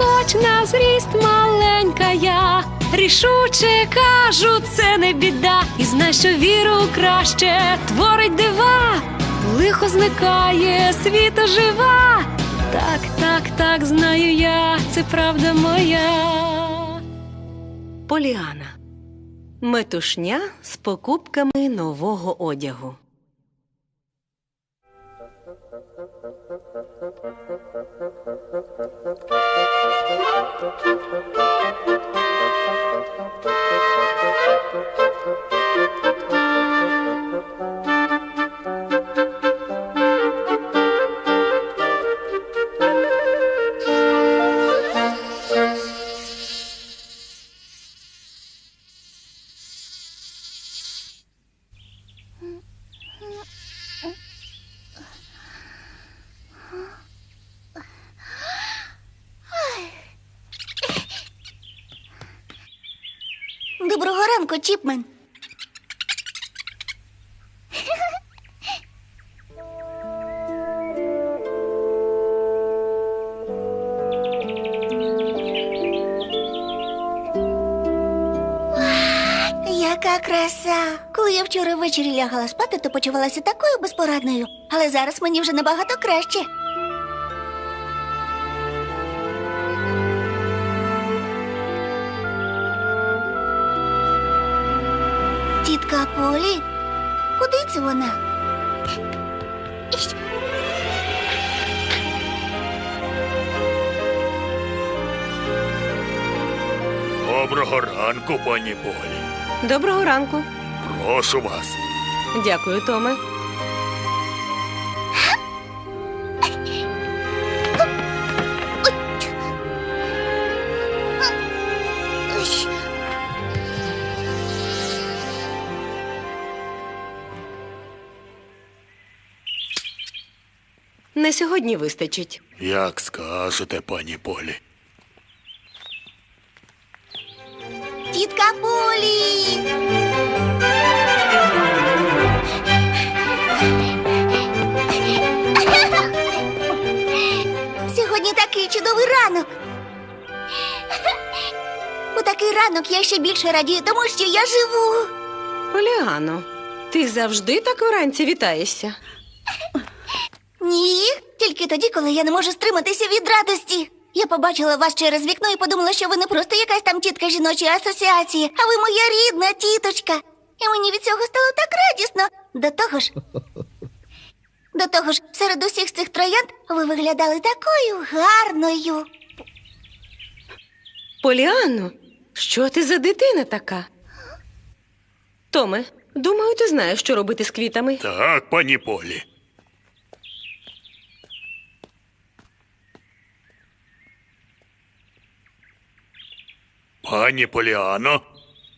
хоч на зріст маленька я, рішуче кажу, це не біда, і знай, що віру краще творить дива, лихо зникає, світ ожива. Так, так, так, знаю я, це правда моя. Поліана. Метушня з покупками нового одягу. Доброго ранку, Чіпмен. Яка краса! Коли я вчора ввечері лягала спати, то почувалася такою безпорадною, але зараз мені вже набагато краще. Полі? Куди це вона? Доброго ранку, пані Полі. Доброго ранку. Прошу вас. Дякую, Томе. На сьогодні вистачить. Як скажете, пані Полі. Тітка Полі! Сьогодні такий чудовий ранок. У такий ранок я ще більше радію, тому що я живу. Поліано, ти завжди так вранці вітаєшся. Ні, тільки тоді, коли я не можу стриматися від радості. Я побачила вас через вікно і подумала, що ви не просто якась там тітка жіночої асоціації, а ви моя рідна тіточка. І мені від цього стало так радісно. До того ж, до того ж, серед усіх цих троянд ви виглядали такою гарною. Поліано, що ти за дитина така? Томе, думаю, ти знаєш, що робити з квітами. Так, пані Полі. Пані Поліано,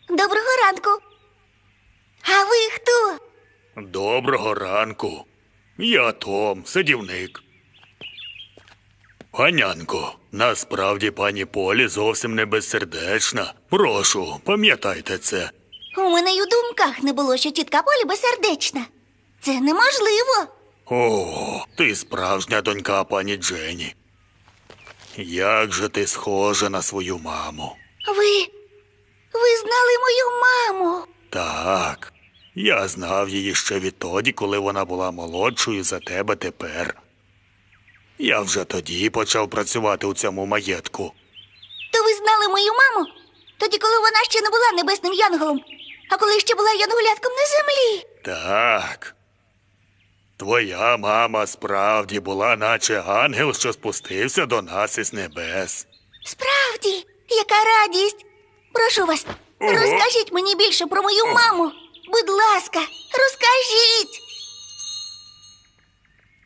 Доброго ранку. А ви хто? доброго ранку. Я Том, садівник. Панянко, насправді пані Полі зовсім не безсердечна. Прошу, пам'ятайте це. У мене й у думках не було, що тітка Полі безсердечна. Це неможливо. О, ти справжня донька пані Джені. Як же ти схожа на свою маму? Ви. Ви знали мою маму. Так, я знав її ще відтоді, коли вона була молодшою за тебе тепер. Я вже тоді почав працювати у цьому маєтку. То ви знали мою маму? Тоді, коли вона ще не була небесним янголом, а коли ще була янголятком на землі. Так. Твоя мама справді була, наче ангел, що спустився до нас із небес. Справді, яка радість. Прошу вас, розкажіть мені більше про мою маму. Будь ласка, розкажіть.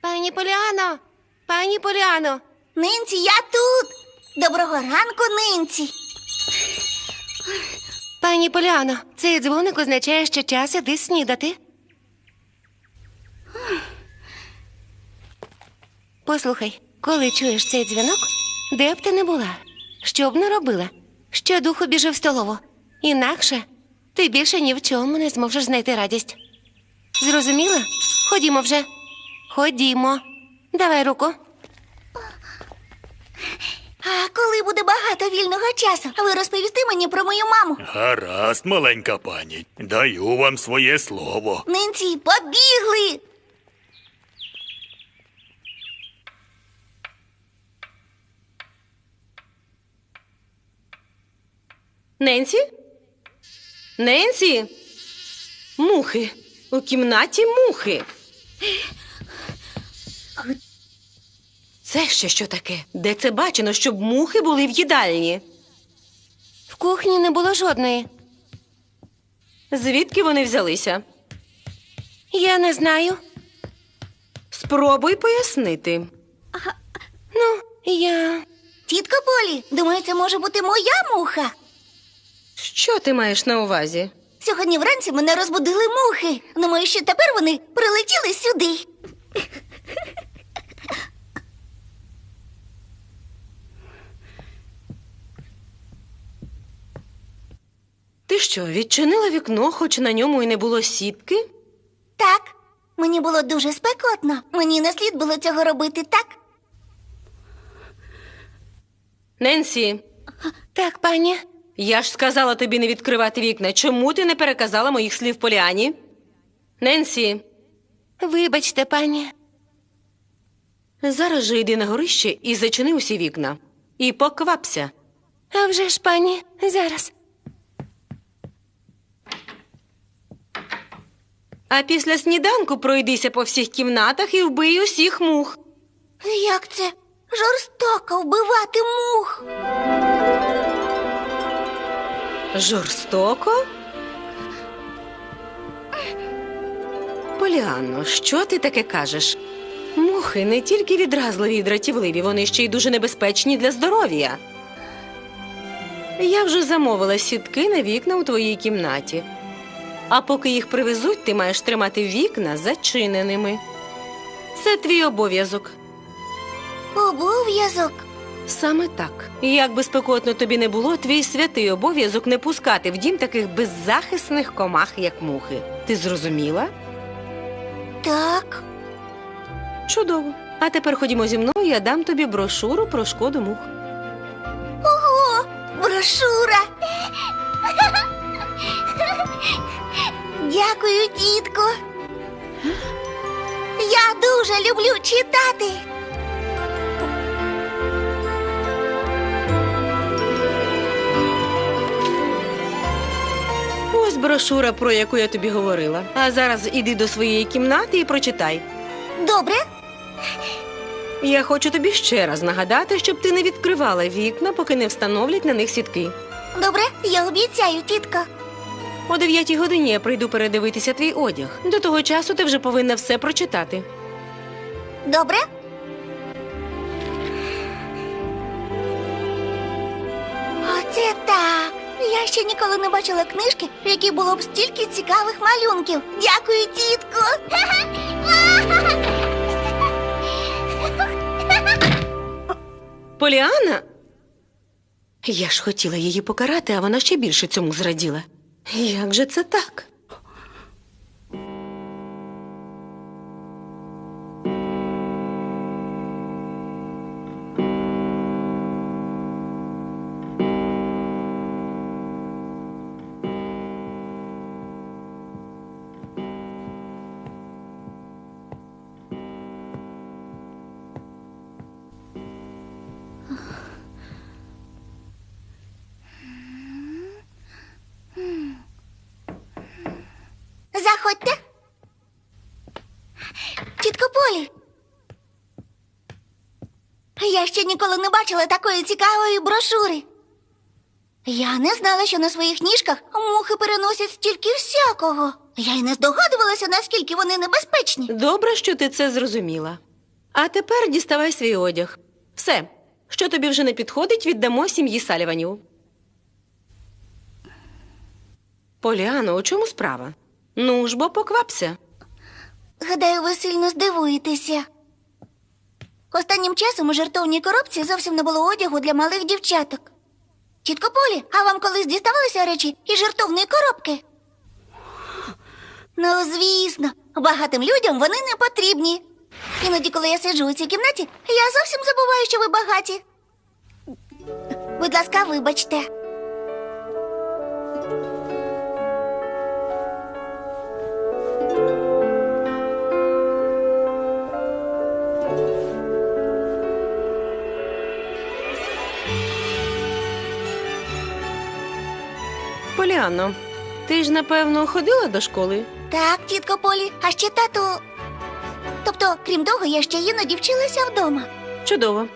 Пані Поліано, пані Поліано. Нинці, я тут. Доброго ранку, нинці. Пані Поліано, цей дзвоник означає, що час іди снідати. Послухай, коли чуєш цей дзвінок, де б ти не була, що б не робила, що духу біжи в столову. Інакше ти більше ні в чому не зможеш знайти радість. Зрозуміла? Ходімо вже. Ходімо. Давай руку. А коли буде багато вільного часу, ви розповісти мені про мою маму. Гаразд, маленька пані. Даю вам своє слово. Нинці, побігли. Ненсі? Ненсі? Мухи. У кімнаті мухи. Це ще що таке? Де це бачено, щоб мухи були в їдальні? В кухні не було жодної. Звідки вони взялися? Я не знаю. Спробуй пояснити. Ну, я. Тітко Полі, думаю, це може бути моя муха. Що ти маєш на увазі? Сьогодні вранці мене розбудили мухи. Думаю, що тепер вони прилетіли сюди. Ти що, відчинила вікно, хоч на ньому і не було сітки? Так, мені було дуже спекотно. Мені не слід було цього робити, так? Ненсі. Так, пані. Я ж сказала тобі не відкривати вікна. Чому ти не переказала моїх слів Поліані? Ненсі. Вибачте, пані. Зараз же йди на горище і зачини усі вікна. І поквапся. А вже ж, пані, зараз. А після сніданку пройдися по всіх кімнатах і вбий усіх мух. Як це жорстоко вбивати мух? Жорстоко? Поліанно, що ти таке кажеш? Мухи не тільки відразливі і дратівливі, вони ще й дуже небезпечні для здоров'я. Я вже замовила сітки на вікна у твоїй кімнаті. А поки їх привезуть, ти маєш тримати вікна зачиненими. Це твій обов'язок. Обов'язок. Саме так. Як би спекотно тобі не було, твій святий обов'язок не пускати в дім таких беззахисних комах, як мухи. Ти зрозуміла? Так. Чудово. А тепер ходімо зі мною, я дам тобі брошуру про шкоду мух. Ого, брошура. Дякую, тітко. Я дуже люблю читати. Ось брошура, про яку я тобі говорила. А зараз іди до своєї кімнати і прочитай. Добре? Я хочу тобі ще раз нагадати, щоб ти не відкривала вікна, поки не встановлять на них сітки. Добре, я обіцяю, тітко. О дев'ятій годині я прийду передивитися твій одяг. До того часу ти вже повинна все прочитати. Добре? Оце так. Я ще ніколи не бачила книжки, в якій було б стільки цікавих малюнків. Дякую, тітку. Поліана? Я ж хотіла її покарати, а вона ще більше цьому зраділа. Як же це так? полі. Я ще ніколи не бачила такої цікавої брошури. Я не знала, що на своїх ніжках мухи переносять стільки всякого. Я й не здогадувалася, наскільки вони небезпечні. Добре, що ти це зрозуміла. А тепер діставай свій одяг. Все, що тобі вже не підходить, віддамо сім'ї Саліванів. Поліано, у чому справа? Ну ж бо поквапся. Гадаю, ви сильно здивуєтеся. Останнім часом у жартовній коробці зовсім не було одягу для малих дівчаток. Тітко Полі, а вам колись діставалися речі із жартовної коробки? Ну, звісно, багатим людям вони не потрібні. Іноді, коли я сиджу у цій кімнаті, я зовсім забуваю, що ви багаті. Будь ласка, вибачте. Поліано, ти ж напевно ходила до школи? Так, тітко Полі, а ще тату. Тобто, крім того, я ще іноді вчилася вдома. Чудово.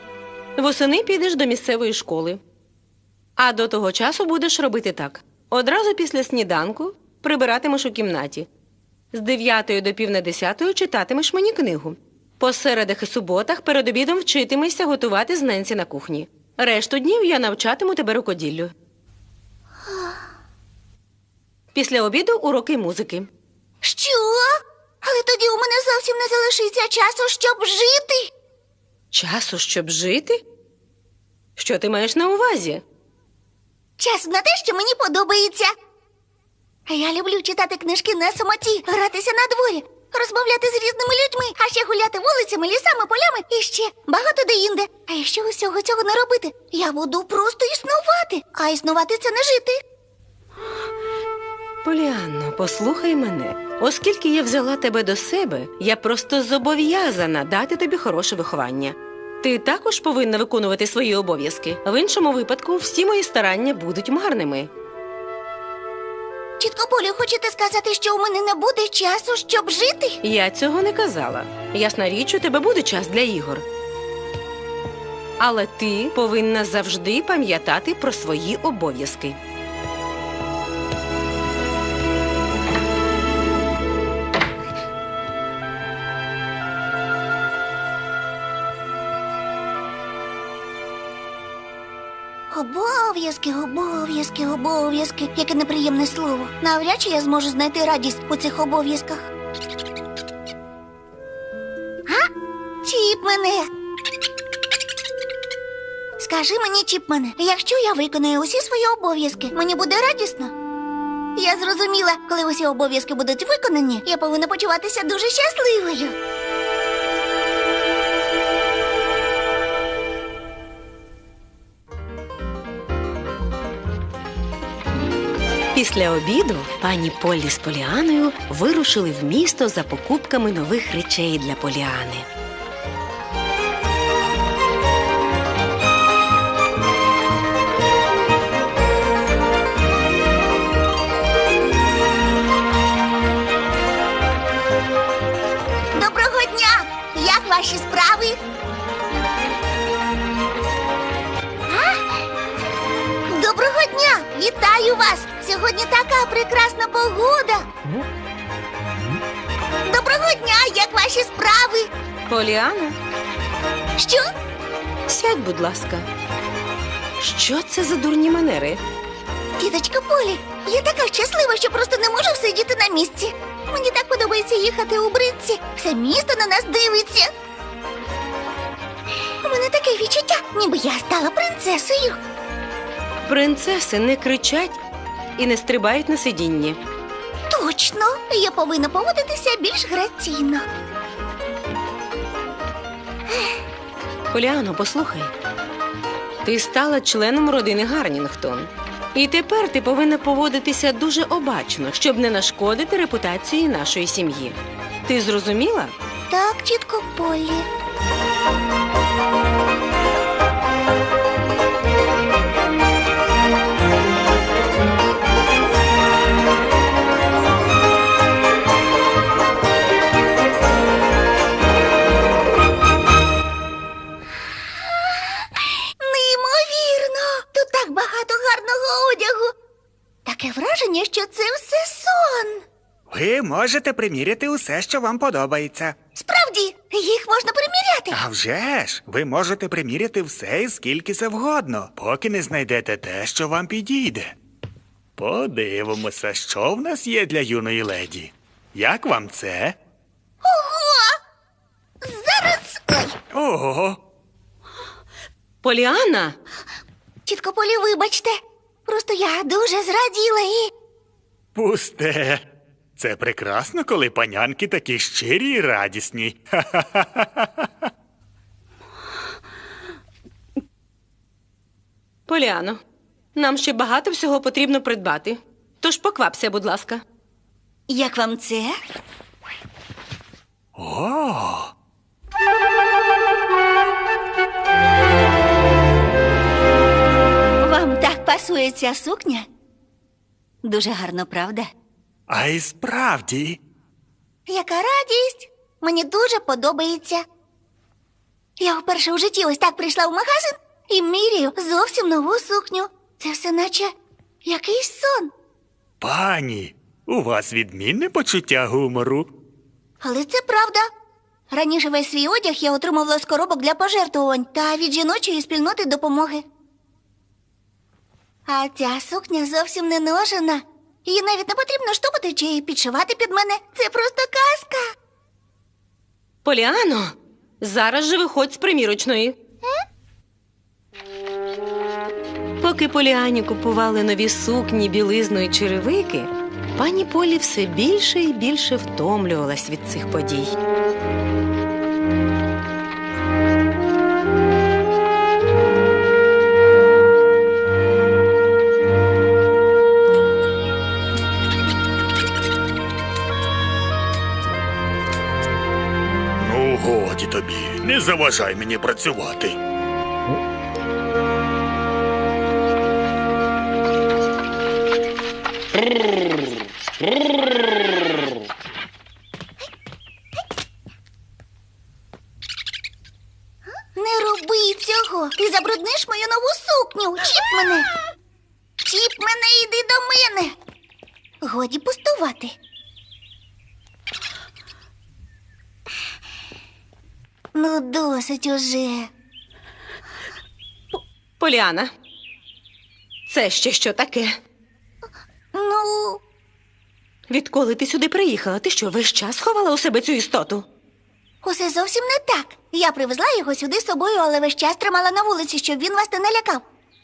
Восени підеш до місцевої школи. А до того часу будеш робити так: одразу після сніданку прибиратимеш у кімнаті. З 9 до пів на 10 читатимеш мені книгу. По середах і суботах перед обідом вчитимешся готувати з Ненсі на кухні. Решту днів я навчатиму тебе рукоділлю. Після обіду уроки музики. Що? Але тоді у мене зовсім не залишиться часу, щоб жити. Часу, щоб жити? Що ти маєш на увазі? Час на те, що мені подобається. А Я люблю читати книжки на самоті, гратися на дворі, розмовляти з різними людьми, а ще гуляти вулицями, лісами, полями і ще багато де інде. А якщо усього цього не робити, я буду просто існувати. А існувати це не жити. Поліанно, послухай мене. Оскільки я взяла тебе до себе, я просто зобов'язана дати тобі хороше виховання. Ти також повинна виконувати свої обов'язки. В іншому випадку всі мої старання будуть марними. Тітко Полі, хочете сказати, що у мене не буде часу, щоб жити? Я цього не казала. Ясна річ, у тебе буде час для ігор. Але ти повинна завжди пам'ятати про свої обов'язки. Обов'язки, обов'язки, обов'язки. Яке неприємне слово. Навряд чи я зможу знайти радість у цих обов'язках. А? Чіпмене. Скажи мені, Чіпмене, якщо я виконую усі свої обов'язки, мені буде радісно? Я зрозуміла, коли усі обов'язки будуть виконані, я повинна почуватися дуже щасливою. Після обіду пані Поллі з Поліаною вирушили в місто за покупками нових речей для Поліани. Доброго дня! Як ваші справи? А? Доброго дня! Вітаю вас! Сьогодні така прекрасна погода. Доброго дня! Як ваші справи? Поліана, Що? сядь, будь ласка. Що це за дурні манери? Тіточка Полі, я така щаслива, що просто не можу сидіти на місці. Мені так подобається їхати у бритці. Все місто на нас дивиться. У мене таке відчуття, ніби я стала принцесою. Принцеси не кричать і не стрибають на сидінні. Точно, я повинна поводитися більш граційно. Поліано, послухай. Ти стала членом родини Гарнінгтон. І тепер ти повинна поводитися дуже обачно, щоб не нашкодити репутації нашої сім'ї. Ти зрозуміла? Так, тітко Полі. Можете приміряти усе, що вам подобається. Справді, їх можна приміряти. А вже ж, ви можете приміряти все і скільки завгодно, поки не знайдете те, що вам підійде. Подивимося, що в нас є для юної леді. Як вам це? Ого! Зараз. Ой, Ого. Поліана, тітко Полі, вибачте. Просто я дуже зраділа і. Пусте. Це прекрасно, коли панянки такі щирі і радісні. Поліано, нам ще багато всього потрібно придбати. Тож поквапся, будь ласка. Як вам це? О, Вам так пасує ця сукня? Дуже гарно, правда? А й справді. Яка радість! Мені дуже подобається. Я вперше у житті ось так прийшла в магазин і міряю зовсім нову сукню. Це все наче якийсь сон. Пані, у вас відмінне почуття гумору. Але це правда. Раніше весь свій одяг я отримувала з коробок для пожертвувань та від жіночої спільноти допомоги. А ця сукня зовсім не ножена. Її навіть не потрібно штопати чи підшивати під мене. Це просто казка. Поліано, зараз же виходь з примірочної. Поки Поліані купували нові сукні, білизну і черевики, пані Полі все більше і більше втомлювалась від цих подій. Заважай мені працювати. Поліана, це ще що таке? Ну, Відколи ти сюди приїхала, ти що, весь час ховала у себе цю істоту? усе зовсім не так. Я привезла його сюди з собою, але весь час тримала на вулиці, щоб він вас не налякав.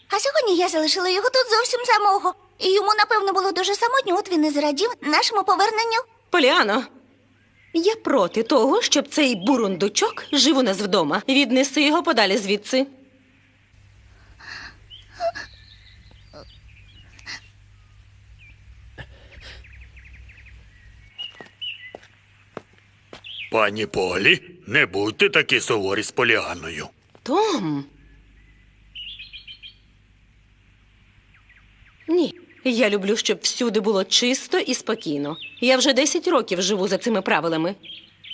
А сьогодні я залишила його тут зовсім самого. І йому, напевно, було дуже самотньо, от він і зрадів нашому поверненню. Поліано, я проти того, щоб цей бурундучок жив у нас вдома. Віднеси його подалі звідси. Пані Полі, не будьте такі суворі з Поліаною. Том. Ні. Я люблю, щоб всюди було чисто і спокійно. Я вже 10 років живу за цими правилами.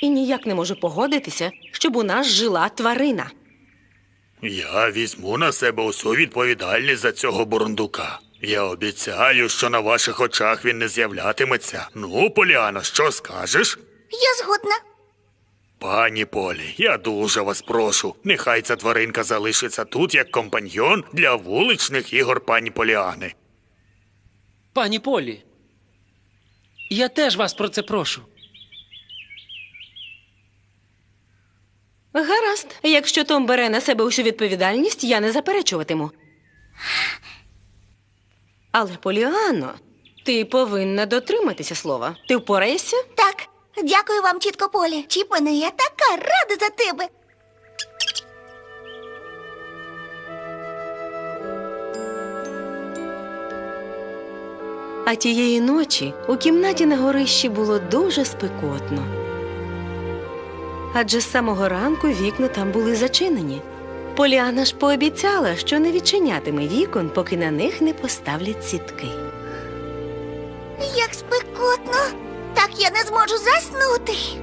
І ніяк не можу погодитися, щоб у нас жила тварина. Я візьму на себе усю відповідальність за цього бурундука. Я обіцяю, що на ваших очах він не з'являтиметься. Ну, Поліано, що скажеш? Я згодна. Пані Полі, я дуже вас прошу. Нехай ця тваринка залишиться тут як компаньйон для вуличних ігор пані Поліани. Пані Полі. Я теж вас про це прошу. Гаразд, якщо Том бере на себе усю відповідальність, я не заперечуватиму. Але, Поліано, ти повинна дотриматися слова. Ти впораєшся? Так, дякую вам, тітко Полі. Чіп я така рада за тебе. А тієї ночі у кімнаті на горищі було дуже спекотно. Адже з самого ранку вікна там були зачинені. Поліана ж пообіцяла, що не відчинятиме вікон, поки на них не поставлять сітки. Як спекотно. Я не зможу заснути.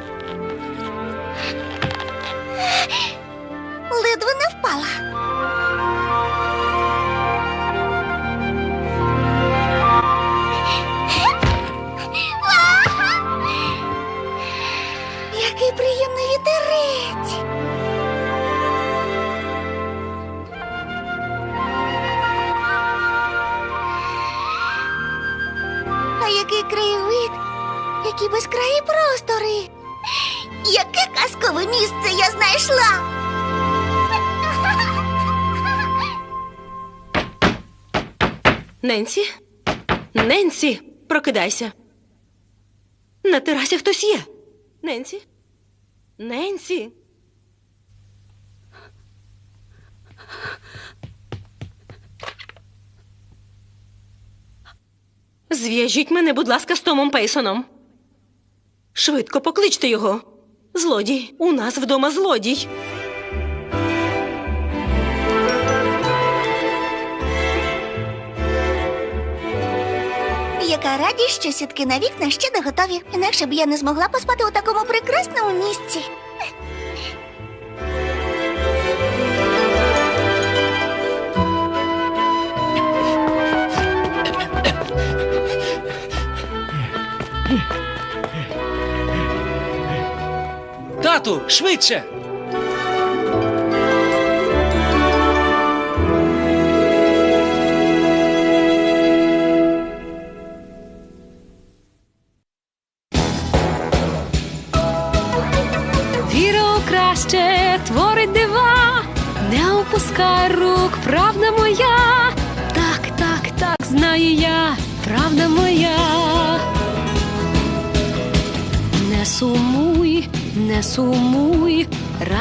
прокидайся. На терасі хтось є. Ненсі? Ненсі. Зв'яжіть мене, будь ласка, з Томом Пейсоном. Швидко покличте його. Злодій. У нас вдома злодій. Яка радість, що сітки на вікна ще не готові. Інакше б я не змогла поспати у такому прекрасному місці. Тату, швидше!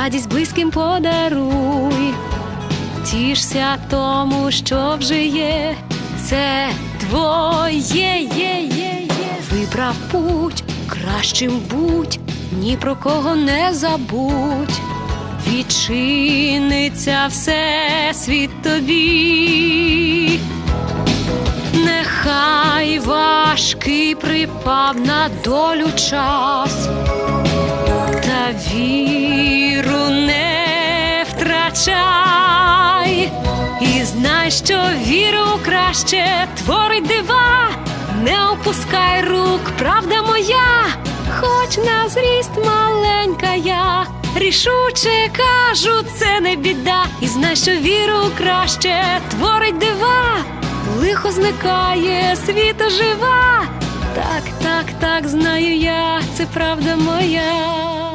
Радість близьким подаруй. Тішся тому, що вже є, це твоє є, є, є. Вибрав путь, кращим будь, ні про кого не забудь. Відчиниться все світ тобі. Нехай важкий припав на долю час, віру не втрачай, і знай, що віру краще творить дива, не опускай рук, правда моя, хоч на зріст маленька я. Рішуче кажу, це не біда, і знай, що віру краще творить дива, лихо зникає, світа жива. Так, так, так, знаю я, це правда моя.